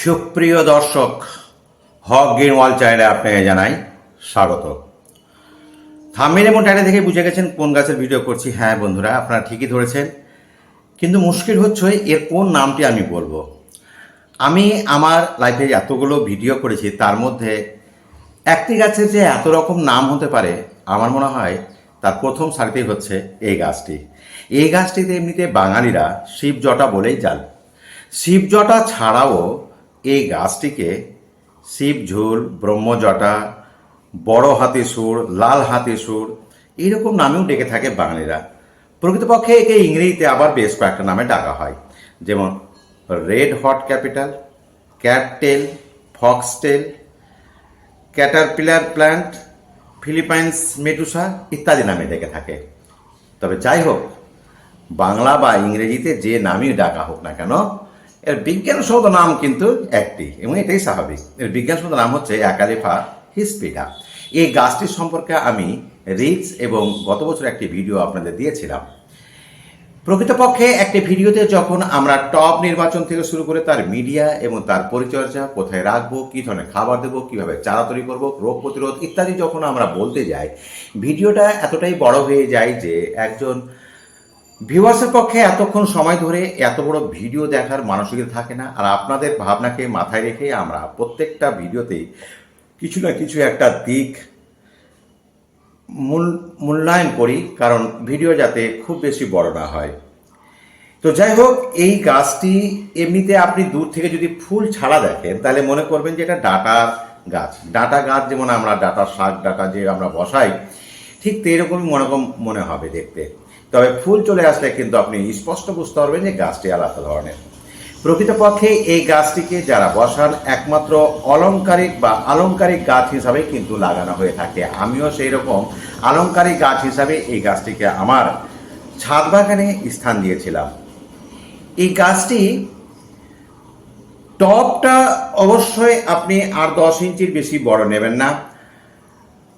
সুপ্রিয় দর্শক, হক গ্রিনওয়াল চ্যানেলে আপনাকে জানাই স্বাগত। থামিল এবং টাইলে থেকে বুঝে গেছেন কোন গাছের ভিডিও করছি। হ্যাঁ বন্ধুরা, আপনারা ঠিকই ধরেছেন। কিন্তু মুশকিল হচ্ছে এর কোন নামটি আমি বলব? আমি আমার লাইফে এতগুলো ভিডিও করেছি, তার মধ্যে একটি গাছের যে এত রকম নাম হতে পারে, আমার মনে হয় তার প্রথম সারিতেই হচ্ছে এই গাছটি। এই গাছটিতে এমনিতে বাঙালিরা শিবজটা বলেই জান শিবজটা ছাড়াও এই গাছটিকে শিবঝুল ব্রহ্মজটা, বড় হাতি সুর, লাল হাতি সুর, এইরকম নামেও ডেকে থাকে বাঙালিরা। প্রকৃতপক্ষে একে ইংরেজিতে আবার বেশ কয়েকটা নামে ডাকা হয়। যেমন red hot capital cattail foxtail caterpillar plant, Philippines মেটুসা ইত্যাদি নামে ডেকে থাকে। তবে যাই হোক, বাংলা বা ইংরেজিতে যে নামই ডাকা হোক না কেন এর বিজ্ঞানসম্মত নাম কিন্তু একটি, এবং এটাই স্বাভাবিক। এর বিজ্ঞানসম্মত নাম হচ্ছে অ্যাকালিফা হিসপিডা। এই গাছটির সম্পর্কে আমি রিক্স এবং গত বছর একটি ভিডিও আপনাদের দিয়েছিলাম। প্রকৃতপক্ষে একটি ভিডিওতে যখন আমরা টপ নির্বাচন থেকে শুরু করে তার মিডিয়া এবং তার পরিচর্যা, কোথায় রাখব, কী ধরনের খাবার দেবো, কীভাবে চারা তৈরি করব, রোগ প্রতিরোধ ইত্যাদি যখন আমরা বলতে যাই, ভিডিওটা এতটাই বড় হয়ে যায় যে একজন ভিউয়ার্সের পক্ষে এতক্ষণ সময় ধরে এত বড় ভিডিও দেখার মানসিকতা থাকে না, আর আপনাদের ভাবনাকে মাথায় রেখে আমরা প্রত্যেকটা ভিডিওতেই কিছু না কিছু একটা দিক মূল, মূল্যায়ন করি, কারণ ভিডিও যাতে খুব বেশি বড় না হয়। তো যাই হোক, এই গাছটি এমনিতে আপনি দূর থেকে যদি ফুল ছাড়া দেখেন, তাহলে মনে করবেন যে এটা ডাটার গাছ। ডাটা গাছ যেমন আমরা ডাটা শাক, ডাটা যে আমরা বসাই, ঠিক এরকমই মনে মনে হবে দেখতে। তবে ফুল চলে আসলে কিন্তু আপনি স্পষ্ট বুঝতে পারবেন যে গাছটি আলাদা ধরনের। প্রকৃতপক্ষে এই গাছটিকে যারা বসান, একমাত্র অলংকারিক বা আলংকারিক গাছ হিসাবে কিন্তু লাগানো হয়ে থাকে। আমিও সেই রকম আলংকারিক গাছ হিসাবে এই গাছটিকে আমার ছাদ বাগানে স্থান দিয়েছিলাম। এই গাছটি টপটা অবশ্যই আপনি আর দশ ইঞ্চির বেশি বড় নেবেন না।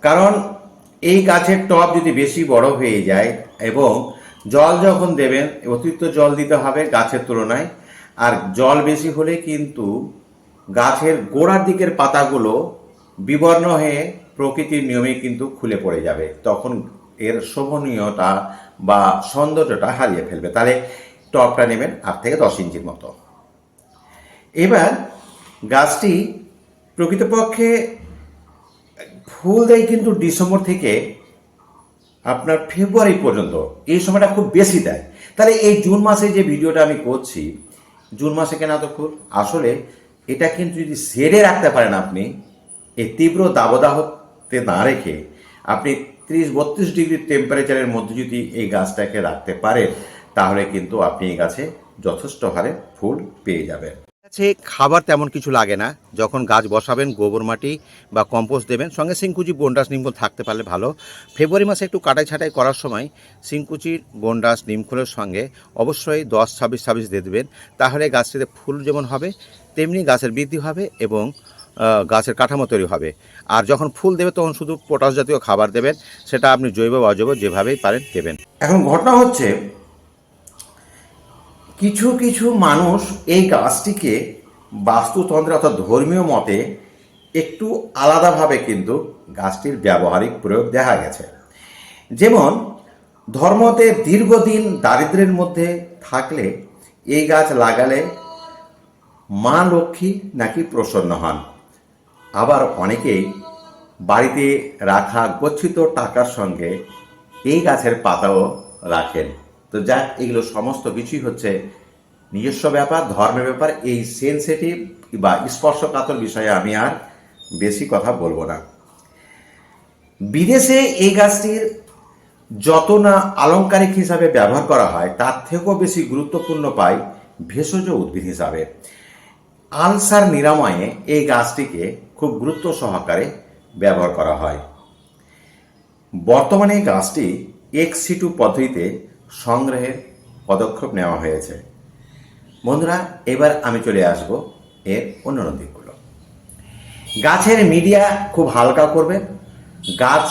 কারণ এই গাছের টপ যদি বেশি বড় হয়ে যায় এবং জল যখন দেবেন, অতিরিক্ত জল দিতে হবে গাছের তুলনায়। আর জল বেশি হলে কিন্তু গাছের গোড়ার দিকের পাতাগুলো বিবর্ণ হয়ে প্রকৃতির নিয়মে কিন্তু খুলে পড়ে যাবে। তখন এর শোভনীয়তা বা সৌন্দর্যটা হারিয়ে ফেলবে। তাহলে টপটা নেবেন আট থেকে দশ ইঞ্চির মতো। এবার গাছটি প্রকৃতপক্ষে ফুল দেয় কিন্তু ডিসেম্বর থেকে আপনার ফেব্রুয়ারি পর্যন্ত। এই সময়টা খুব বেশি দেয়। তাহলে এই জুন মাসে যে ভিডিওটা আমি করছি, জুন মাসে কেন এত ফুল? আসলে এটা কিন্তু যদি সেরে রাখতে পারেন আপনি, এই তীব্র দাবদাহতে না রেখে আপনি ত্রিশ, বত্রিশ ডিগ্রি টেম্পারেচারের মধ্যে যদি এই গাছটাকে রাখতে পারেন, তাহলে কিন্তু আপনি এই গাছে যথেষ্ট হারে ফুল পেয়ে যাবেন। গাছে খাবার তেমন কিছু লাগে না। যখন গাছ বসাবেন, গোবর মাটি বা কম্পোস্ট দেবেন, সঙ্গে সিংকুচি বন্ডাস নিমখোল থাকতে পারলে ভালো। ফেব্রুয়ারি মাসে একটু কাটাই ছাটাই করার সময় সিংকুচির বন্ডাস নিমখোলের সঙ্গে অবশ্যই দশ, ছাব্বিশ ছাব্বিশ দিয়ে দেবেন। তাহলে গাছটিতে ফুল যেমন হবে, তেমনি গাছের বৃদ্ধি হবে এবং গাছের কাঠামো তৈরি হবে। আর যখন ফুল দেবে, তখন শুধু পটাশ জাতীয় খাবার দেবেন। সেটা আপনি জৈব অজৈব যেভাবেই পারেন দেবেন। এখন ঘটনা হচ্ছে কিছু কিছু মানুষ এই গাছটিকে বাস্তুতন্ত্রে অর্থাৎ ধর্মীয় মতে একটু আলাদাভাবে কিন্তু গাছটির ব্যবহারিক প্রয়োগ দেখা গেছে। যেমন, ধর্মতে দীর্ঘদিন দারিদ্র্যের মধ্যে থাকলে এই গাছ লাগালে মা লক্ষ্মী নাকি প্রসন্ন হন। আবার অনেকেই বাড়িতে রাখা গচ্ছিত টাকার সঙ্গে এই গাছের পাতাও রাখেন। তো যাক এগুলো সমস্ত কিছুই হচ্ছে নিজস্ব ব্যাপার, ধর্মের ব্যাপার। এই সেন্সিটিভ বা স্পর্শকাতর বিষয়ে আমি আর বেশি কথা বলব না। বিদেশে এই গাছটির যত না আলংকারিক হিসাবে ব্যবহার করা হয়, তার থেকেও বেশি গুরুত্বপূর্ণ পাই ভেষজ উদ্ভিদ হিসাবে। আলসার নিরাময়ে এই গাছটিকে খুব গুরুত্ব সহকারে ব্যবহার করা হয়। বর্তমানে গাছটি এক্স সিটু পদ্ধতিতে সংগ্রহের পদক্ষেপ নেওয়া হয়েছে। বন্ধুরা, এবার আমি চলে আসব এর অন্যান্য দিকগুলো। গাছের মিডিয়া খুব হালকা করবে। গাছ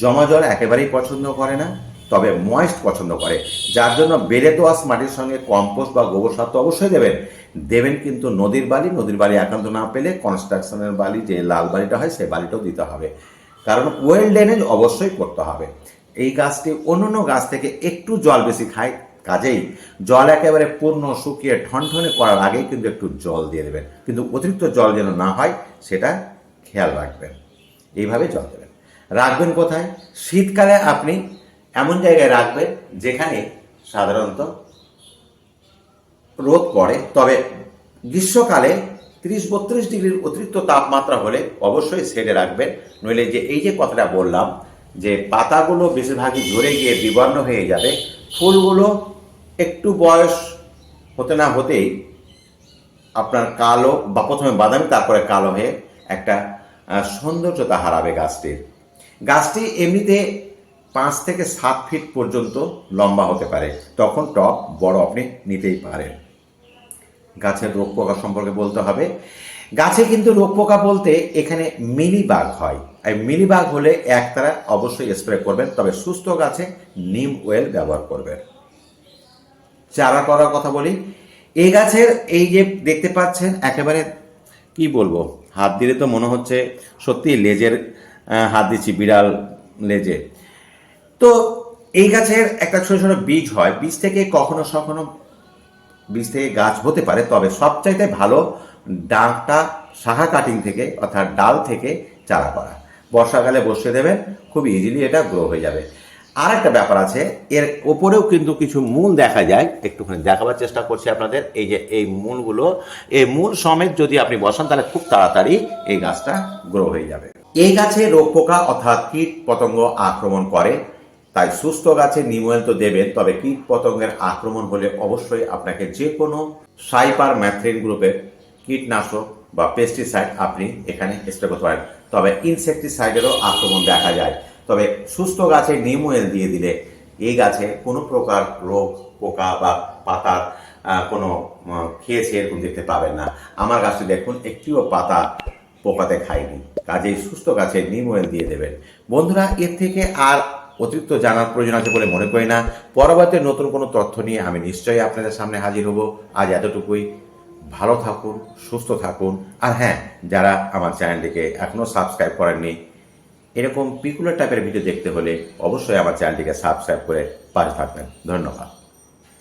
জমা জল একেবারেই পছন্দ করে না, তবে ময়েস্ট পছন্দ করে। যার জন্য বেলে দোয়াশ মাটির সঙ্গে কম্পোস্ট বা গোবর সার তো অবশ্যই দেবেন। দেবেন কিন্তু নদীর বালি। নদীর বালি একান্ত না পেলে কনস্ট্রাকশনের বালি, যে লাল বালিটা হয় সেই বালিটাও দিতে হবে। কারণ ওয়েল ড্রেনেজ অবশ্যই করতে হবে। এই গাছটি অন্যান্য গাছ থেকে একটু জল বেশি খায়, কাজেই জল একেবারে পূর্ণ শুকিয়ে ঠনঠনে করার আগেই কিন্তু একটু জল দিয়ে দেবেন। কিন্তু অতিরিক্ত জল যেন না হয়, সেটা খেয়াল রাখবেন। এইভাবে জল দেবেন। রাখবেন কোথায়? শীতকালে আপনি এমন জায়গায় রাখবেন যেখানে সাধারণত রোদ পড়ে। তবে গ্রীষ্মকালে তিরিশ বত্রিশ ডিগ্রির অতিরিক্ত তাপমাত্রা হলে অবশ্যই শেডে রাখবেন। নইলে যে, এই যে কথাটা বললাম যে পাতাগুলো বেশিরভাগই ঝরে গিয়ে বিবর্ণ হয়ে যাবে, ফুলগুলো একটু বয়স হতে না হতেই আপনার কালো বা প্রথমে বাদামি, তারপরে কালো হয়ে একটা সৌন্দর্যতা হারাবে গাছটির। গাছটি এমনিতে পাঁচ থেকে সাত ফিট পর্যন্ত লম্বা হতে পারে। তখন টপ বড় আপনি নিতেই পারেন। গাছের রোগ পোকা সম্পর্কে বলতে হবে। গাছে কিন্তু রোগ পোকা বলতে এখানে মিলিবাগ হয়। এই মিলিবাগ হলে একতারা অবশ্যই স্প্রে করবেন, তবে সুস্থ গাছে নিম ওয়েল ব্যবহার করবেন। চারা করার কথা বলি। এই গাছের এই যে দেখতে পাচ্ছেন, একেবারে কি বলব, হাত দিলে তো মনে হচ্ছে সত্যি লেজের হাত দিচ্ছি, বিড়াল লেজে। তো এই গাছের একটা ছোট ছোট বীজ হয়। বীজ থেকে কখনো কখনো বীজ থেকে গাছ হতে পারে, তবে সবচাইতে ভালো ডাঁটা শাখা কাটিং থেকে অর্থাৎ ডাল থেকে চারা করা। বর্ষাকালে বসিয়ে দেবেন, খুব ইজিলি এটা গ্রো হয়ে যাবে। আর একটা ব্যাপার আছে, এর ওপরেও কিন্তু কিছু মূল দেখা যায়, একটুখানি দেখাবার চেষ্টা করছি আপনাদের, এই যে এই মূলগুলো, এই মূল সমেত যদি আপনি বসান, তাহলে খুব তাড়াতাড়ি এই গাছটা গ্রো হয়ে যাবে। এই গাছে রোগ পোকা অর্থাৎ কীট পতঙ্গ আক্রমণ করে, তাই সুস্থ গাছে নিমোয়েল তো দেবেন, তবে কীট পতঙ্গের আক্রমণ হলে অবশ্যই আপনাকে যে কোনো সাইপার ম্যাথ্রিন গ্রুপের কীটনাশক বা পেস্টিসাইড আপনি এখানে স্প্রে করতে পারেন। তবে ইনসেকটিসাইডেরও আক্রমণ দেখা যায়। তবে সুস্থ গাছে নিমোয়েল দিয়ে দিলে এই গাছে কোনো প্রকার রোগ, পোকা বা পাতার কোনো খেয়েছে এরকম দেখতে পাবেন না। আমার গাছটি দেখুন, একটিও পাতা পোকাতে খায়নি। কাজেই সুস্থ গাছে নিম অয়েল দিয়ে দেবেন। বন্ধুরা, এর থেকে আর অতিরিক্ত জানার প্রয়োজন আছে বলে মনে করি না। পরবর্তী নতুন কোনো তথ্য নিয়ে আমি নিশ্চয়ই আপনাদের সামনে হাজির হব। আজ এতটুকুই। ভালো থাকুন, সুস্থ থাকুন। আর হ্যাঁ যারা আমার চ্যানেলটিকে এখনও সাবস্ক্রাইব করেননি, এরকম পিকুলার টাইপের ভিডিও দেখতে হলে অবশ্যই আমার চ্যানেলটিকে সাবস্ক্রাইব করে পাশে থাকবেন। ধন্যবাদ।